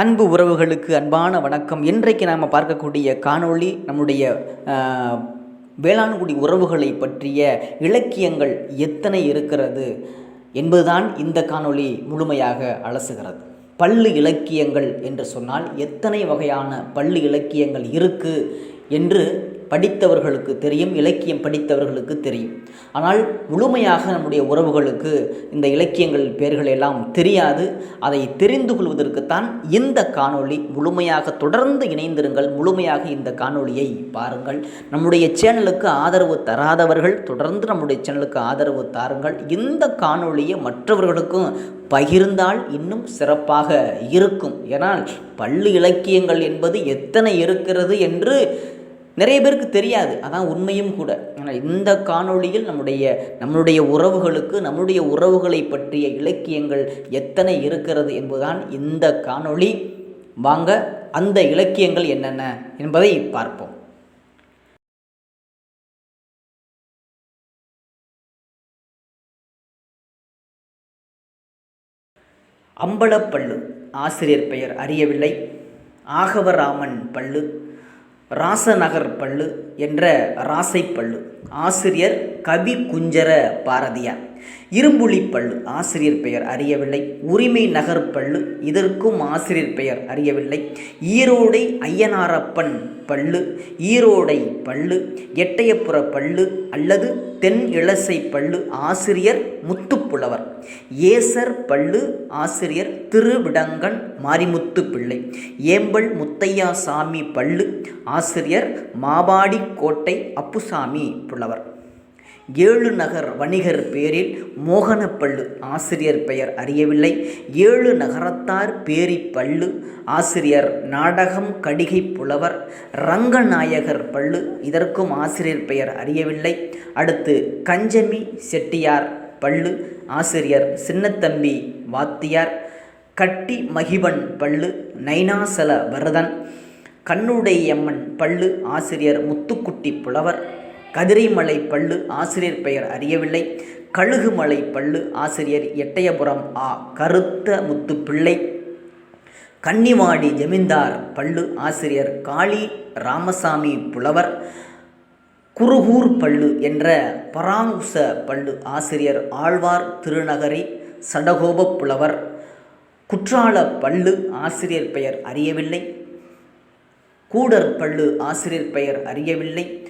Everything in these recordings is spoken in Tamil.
அன்பு உறவுகளுக்கு அன்பான வணக்கம். இன்றைக்கு நாம் பார்க்கக்கூடிய காணொளி நம்முடைய வேளாண்குடி உறவுகளை பற்றிய இலக்கியங்கள் எத்தனை இருக்கிறது என்பதுதான் இந்த காணொளி முழுமையாக அலசுகிறது. பள்ளு இலக்கியங்கள் என்று சொன்னால் எத்தனை வகையான பள்ளு இலக்கியங்கள் இருக்குது என்று படித்தவர்களுக்கு தெரியும் இலக்கியம் படித்தவர்களுக்கு தெரியும். ஆனால் முழுமையாக நம்முடைய உறவுகளுக்கு இந்த இலக்கியங்கள் பெயர்கள் எல்லாம் தெரியாது. அதை தெரிந்து கொள்வதற்குத்தான் இந்த காணொளி முழுமையாக தொடர்ந்து இணைந்திருங்கள். முழுமையாக இந்த காணொளியை பாருங்கள். நம்முடைய சேனலுக்கு ஆதரவு தராதவர்கள் தொடர்ந்து நம்முடைய சேனலுக்கு ஆதரவு தாருங்கள். இந்த காணொளியை மற்றவர்களுக்கும் பகிர்ந்தால் இன்னும் சிறப்பாக இருக்கும். ஏனால் பள்ளி இலக்கியங்கள் என்பது எத்தனை இருக்கிறது என்று நிறைய பேருக்கு தெரியாது. அதான் உண்மையும் கூட. ஆனால் இந்த காணொளியில் நம்முடைய நம்மளுடைய உறவுகளுக்கு நம்முடைய உறவுகளை பற்றிய இலக்கியங்கள் எத்தனை இருக்கிறது என்பதுதான் இந்த காணொளி. வாங்க அந்த இலக்கியங்கள் என்னென்ன என்பதை பார்ப்போம். அம்பலப்பள்ளு ஆசிரியர் பெயர் அறியவில்லை. ஆகவராமன் பள்ளு ராசநகர் பள்ளு என்ற ராசைப்பள்ளு ஆசிரியர் கவி குஞ்சர பாரதியார் இரும்புலி பள்ளு ஆசிரியர் பெயர் அறியவில்லை. உரிமை நகர் பள்ளு இதற்கும் ஆசிரியர் பெயர் அறியவில்லை. ஈரோடை ஐயனாரப்பன் பள்ளு ஈரோடை பள்ளு எட்டயப்புற பள்ளு அல்லது தென் இளசை பள்ளு ஆசிரியர் முத்துப்புலவர். ஏசர் பள்ளு ஆசிரியர் திருவிடங்கன் மாரிமுத்து பிள்ளை ஏம்பல் முத்தையாசாமி பள்ளு ஆசிரியர் மாபாடி கோட்டை அப்புசாமி புலவர். ஏழு நகர் வணிகர் பேரில் மோகனப்பள்ளு ஆசிரியர் பெயர் அறியவில்லை. ஏழு நகரத்தார் பேரி பள்ளு ஆசிரியர் நாடகம் கடிகை புலவர் ரங்கநாயகர் பள்ளு இதற்கும் ஆசிரியர் பெயர் அறியவில்லை. அடுத்து கஞ்சமி செட்டியார் பள்ளு ஆசிரியர் சின்னத்தம்பி வாத்தியார் கட்டி மகிபன் பள்ளு நைனாசல வரதன் கண்ணுடையம்மன் பள்ளு ஆசிரியர் முத்துக்குட்டி புலவர் கதிரைமலை பள்ளு ஆசிரியர் பெயர் அறியவில்லை கழுகுமலை பள்ளு ஆசிரியர் எட்டயபுரம் ஆ. கருத்த முத்துப்பிள்ளை கன்னிவாடி ஜமீன்தார் பள்ளு ஆசிரியர் காளி ராமசாமி புலவர் குருகூர் பள்ளு என்ற பராங்குச பள்ளு ஆசிரியர் ஆழ்வார் திருநகரி சடகோப புலவர். குற்றால பள்ளு ஆசிரியர் பெயர் அறியவில்லை. கூடர் பள்ளு ஆசிரியர் பெயர் அறியவில்லை.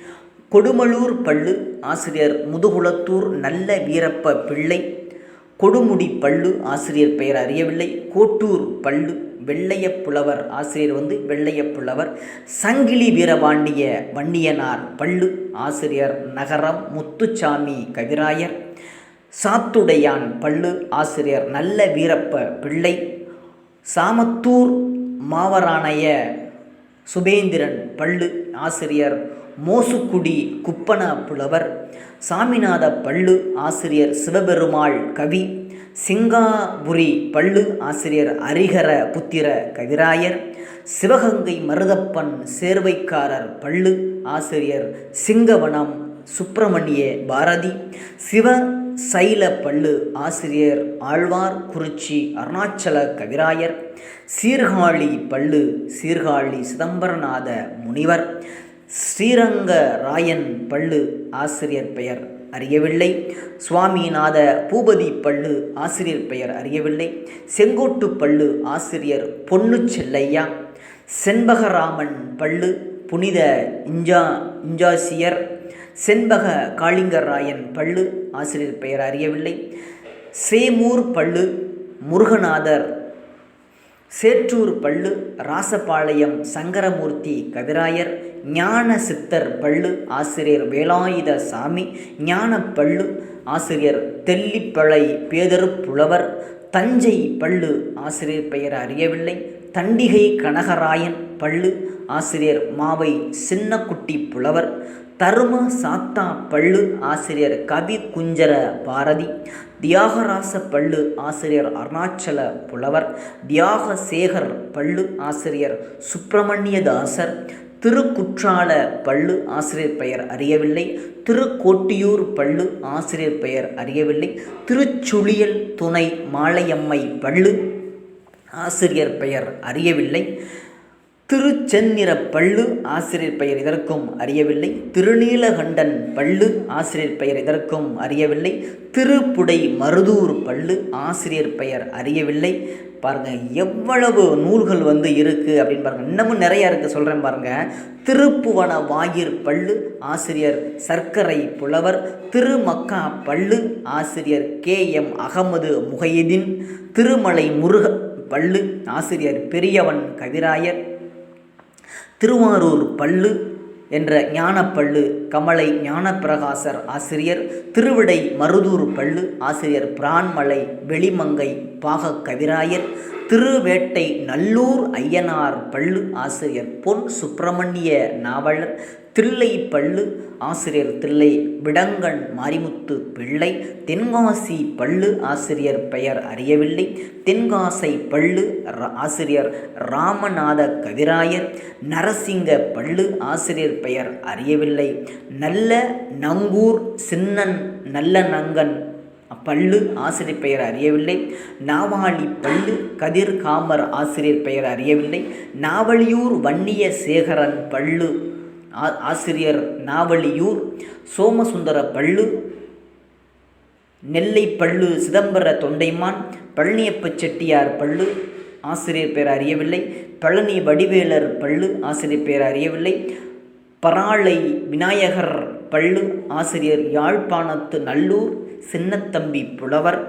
கொடுமலூர் பள்ளு ஆசிரியர் முதுகுளத்தூர் நல்ல வீரப்ப பிள்ளை. கொடுமுடி பள்ளு ஆசிரியர் பெயர் அறியவில்லை. கோட்டூர் பள்ளு வெள்ளைய புலவர் ஆசிரியர் வந்து வெள்ளைய புலவர். சங்கிலி வீரபாண்டிய வன்னியனார் பள்ளு ஆசிரியர் நகரம் முத்துச்சாமி கவிராயர். சாத்துடையான் பள்ளு ஆசிரியர் நல்ல வீரப்ப பிள்ளை. சாமத்தூர் மாவராணைய சுபேந்திரன் பள்ளு ஆசிரியர் மோசுக்குடி குப்பன புலவர். சாமிநாத பள்ளு ஆசிரியர் சிவபெருமாள் கவி. சிங்காபுரி பள்ளு ஆசிரியர் அரிகர புத்திர கவிராயர். சிவகங்கை மருதப்பன் சேர்வைக்காரர் பள்ளு ஆசிரியர் சிங்கவனம் சுப்பிரமணிய பாரதி. சிவ சைல பள்ளு ஆசிரியர் ஆழ்வார் குறிச்சி அருணாச்சல கவிராயர் சீர்காழி பள்ளு சீர்காழி சிதம்பரநாத முனிவர் ஸ்ரீரங்க ராயன் பள்ளு ஆசிரியர் பெயர் அறியவில்லை சுவாமிநாத பூபதி பள்ளு ஆசிரியர் பெயர் அறியவில்லை செங்கோட்டு பள்ளு ஆசிரியர் பொன்னு செல்லையா செண்பகராமன் பள்ளு புனித இஞ்சா இஞ்சாசியர் செண்பக காளிங்கராயன் பள்ளு ஆசிரியர் பெயர் அறியவில்லை. சேமூர் பள்ளு முருகநாதர். சேற்றூர் பள்ளு ராசபாளையம் சங்கரமூர்த்தி கவிராயர் ஞான சித்தர் பள்ளு ஆசிரியர் வேலாயுத சாமி. ஞான பள்ளு ஆசிரியர் தெல்லிப்பளை பேதரு புலவர் தஞ்சை பள்ளு ஆசிரியர் பெயர் அறியவில்லை. தண்டிகை கனகராயன் பள்ளு ஆசிரியர் மாவை சின்னக்குட்டி புலவர் தரும சாத்தா பள்ளு ஆசிரியர் கவி குஞ்சர பாரதி தியாகராச பள்ளு ஆசிரியர் அருணாச்சல புலவர் தியாகசேகர் பள்ளு ஆசிரியர் சுப்பிரமணியதாசர் திருக்குற்றால பள்ளு ஆசிரியர் பெயர் அறியவில்லை திருக்கோட்டியூர் பள்ளு ஆசிரியர் பெயர் அறியவில்லை திருச்சுழியல் துணை மாலையம்மை பள்ளு ஆசிரியர் பெயர் அறியவில்லை. திருச்செந்நிற பள்ளு ஆசிரியர் பெயர் இதற்கும் அறியவில்லை. திருநீலகண்டன் பள்ளு ஆசிரியர் பெயர் இதற்கும் அறியவில்லை. திருப்புடை மருதூர் பள்ளு ஆசிரியர் பெயர் அறியவில்லை. பாருங்கள் எவ்வளவு நூல்கள் வந்து இருக்குது அப்படின்னு பாருங்கள் இன்னமும் நிறையா இருக்குது சொல்கிறேன் பாருங்கள் திருப்புவன வாயிர் பள்ளு ஆசிரியர் சர்க்கரை புலவர். திருமக்கா பள்ளு ஆசிரியர் கே. எம். அகமது முகையீதீன். திருமலை முருக பள்ளு ஆசிரியர் பெரியவன் கவிராயர். திருவாரூர் பள்ளு என்ற ஞானப்பள்ளு கமலை ஞானப்பிரகாசர் ஆசிரியர் திருவிடை மருதூர் பள்ளு ஆசிரியர் பிரான்மலை வெளிமங்கை பாக கவிராயர் திருவேட்டை நல்லூர் ஐயனார் பள்ளு ஆசிரியர் பொன் சுப்பிரமணிய நாவலர் தில்லை பள்ளு ஆசிரியர் தில்லை விடங்கன் மாரிமுத்து பிள்ளை தென்காசி பள்ளு ஆசிரியர் பெயர் அறியவில்லை தென்காசை பள்ளு ஆசிரியர் ராமநாத கவிராயர் நரசிங்க பள்ளு ஆசிரியர் பெயர் அறியவில்லை நல்ல நங்கூர் சின்னன் நல்ல நங்கன் பள்ளு ஆசிரியர் பெயர் அறியவில்லை. நாவாளி பள்ளு கதிர் காமர் ஆசிரியர் பெயர் அறியவில்லை. நாவலியூர் வன்னிய சேகரன் பள்ளு ஆசிரியர் நாவலியூர். சோமசுந்தர பள்ளு நெல்லை பள்ளு சிதம்பர தொண்டைமான் பழனியப்ப செட்டியார் பள்ளு ஆசிரியர் பெயர் அறியவில்லை. பழனி வடிவேலர் பள்ளு ஆசிரியர் பெயர் அறியவில்லை. பராளை விநாயகர் பள்ளு ஆசிரியர் யாழ்ப்பாணத்து நல்லூர். சின்னத்தம்பி புலவர்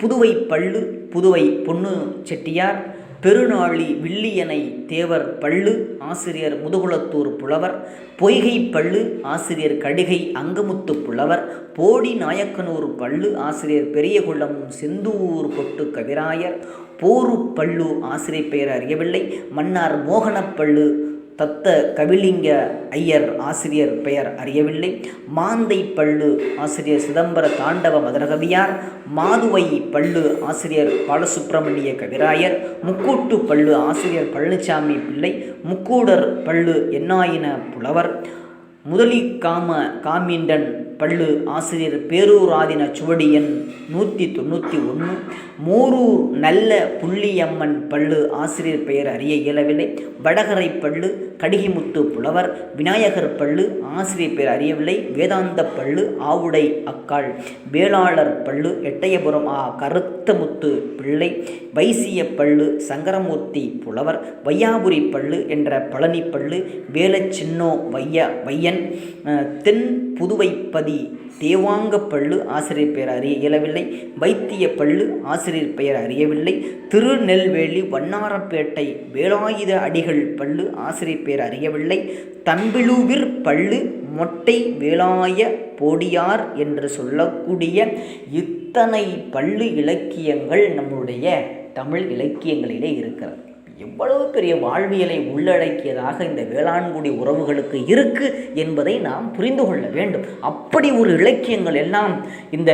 புதுவை பள்ளு புதுவை பொண்ணு செட்டியார் பெருநாளி வில்லியனை தேவர் பள்ளு ஆசிரியர் முதுகுளத்தூர் புலவர் பொய்கை பள்ளு ஆசிரியர் கடிகை அங்கமுத்து புலவர் போடி நாயக்கனூர் பள்ளு ஆசிரியர் பெரியகுளம் செந்தூர் கொட்டு கவிராயர் போரு பள்ளு ஆசிரியர் பெயர் அறியவில்லை மன்னார் மோகனப்பள்ளு தத்த கவிலிங்க ஐயர் ஆசிரியர் பெயர் அறியவில்லை. மாந்தை பள்ளு ஆசிரியர் சிதம்பர தாண்டவ மதுரகவியார் மாதுவை பள்ளு ஆசிரியர் பாலசுப்பிரமணிய கவிராயர் முக்கூட்டு பள்ளு ஆசிரியர் பழனிசாமி பிள்ளை முக்கூடர் பள்ளு என்னாயின புலவர் முதலி காம காமிண்டன் பள்ளு ஆசிரியர் பேரூராதின சுவடியன் நூற்றி தொண்ணூற்றி ஒன்று மோரூர் நல்ல புள்ளியம்மன் பள்ளு ஆசிரியர் பெயர் அறிய இயலவில்லை. வடகரை பள்ளு கடிகிமுத்து புலவர் விநாயகர் பள்ளு ஆசிரியர் பெயர் அறியவில்லை. வேதாந்த பள்ளு ஆவுடை அக்காள் வேளாளர் பள்ளு எட்டயபுரம் ஆ கருத்தமுத்து பிள்ளை வைசிய பள்ளு சங்கரமூர்த்தி புலவர் வையாபுரி பள்ளு என்ற பழனி பள்ளு வேலச்சின்னோ வைய வையன் தென் புதுவைப்பதி தேவாங்க பள்ளு ஆசிரியர் பெயர் அறிய இயலவில்லை வைத்திய பள்ளு ஆசிரியர் பெயர் அறியவில்லை. திருநெல்வேலி வண்ணாரப்பேட்டை வேலாயுத அடிகள் பள்ளு ஆசிரியர் பெயர் அறியவில்லை. தம்பிழுவிற் பள்ளு மொட்டை வேலாய போடியார் என்று சொல்லக்கூடிய இத்தனை பள்ளு இலக்கியங்கள் நம்முடைய தமிழ் இலக்கியங்களிலே இருக்கிறது. எவ்வளவு பெரிய வாழ்வியலை உள்ளடக்கியதாக இந்த வேளாண்குடி உறவுகளுக்கு இருக்குது என்பதை நாம் புரிந்து கொள்ள வேண்டும். அப்படி ஒரு இலக்கியங்கள் எல்லாம் இந்த